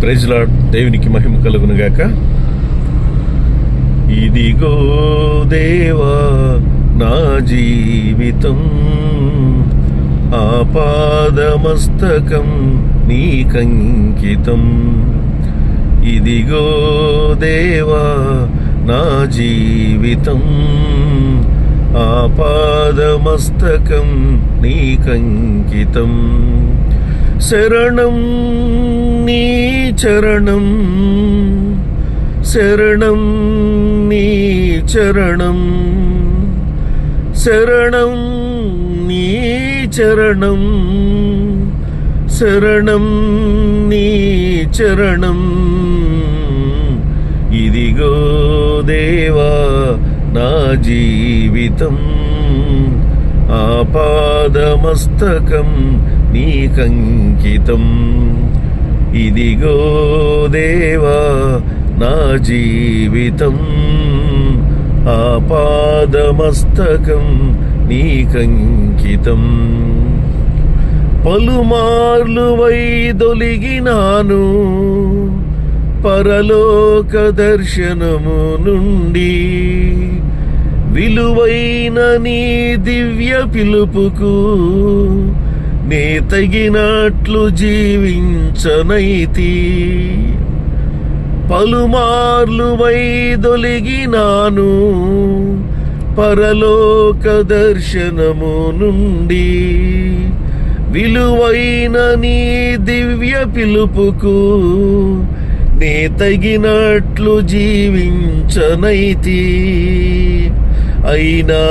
ప్రైజ్లాడ్ దేవునికి మహిమ కలుగునుగాక ఇదిగో దేవా నా జీవితం ఆపాదమస్తకం నీకంకితం ఇదిగో దేవా నా జీవితం ఆపాదమస్తకం నీకంకితం శరణం నీ చరణం శరణం నీ చరణం శరణం నీ చరణం శరణం నీ చరణం ఇదిగో దేవా నా జీవితం ఆపాదమస్తకం నీకంకితం ఇదిగో దేవా నా జీవితం ఆపాదమస్తకం నీకంకితం. పలుమార్లు వైదొలిగినాను పరలోక దర్శనము నుండి. విలువైన నీ దివ్య పిలుపుకు నే తగినట్లు జీవించనైతి. పలుమార్లు వైదొలిగినాను పరలోక దర్శనము నుండి. విలువైన నీ దివ్య పిలుపుకు నే తగినట్లు జీవించనైతి. అయినా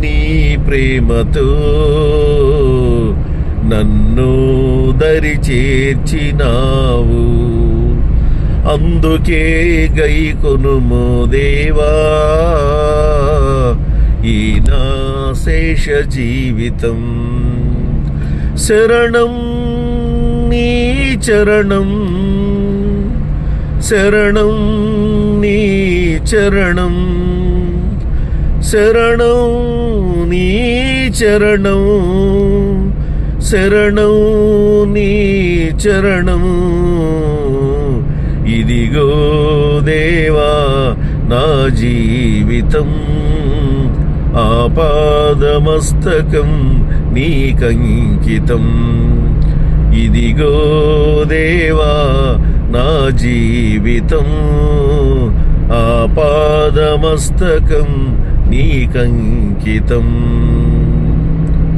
నీ ప్రేమతో నన్ను దరి చేర్చినావు. అందుకే గై కొనుము దేవా. ఈ నా శేష జీవితం. శరణం నీ చరణం. శరణం నీ చరణం. శరణం నీ చరణం. శరణం నీ చరణం. ఇదిగో దేవా నా జీవితం. ఆపాదమస్తకం నీకంకితం ఇదిగో దేవా నా జీవితం. ఆపాదమస్తకం నీకంకితం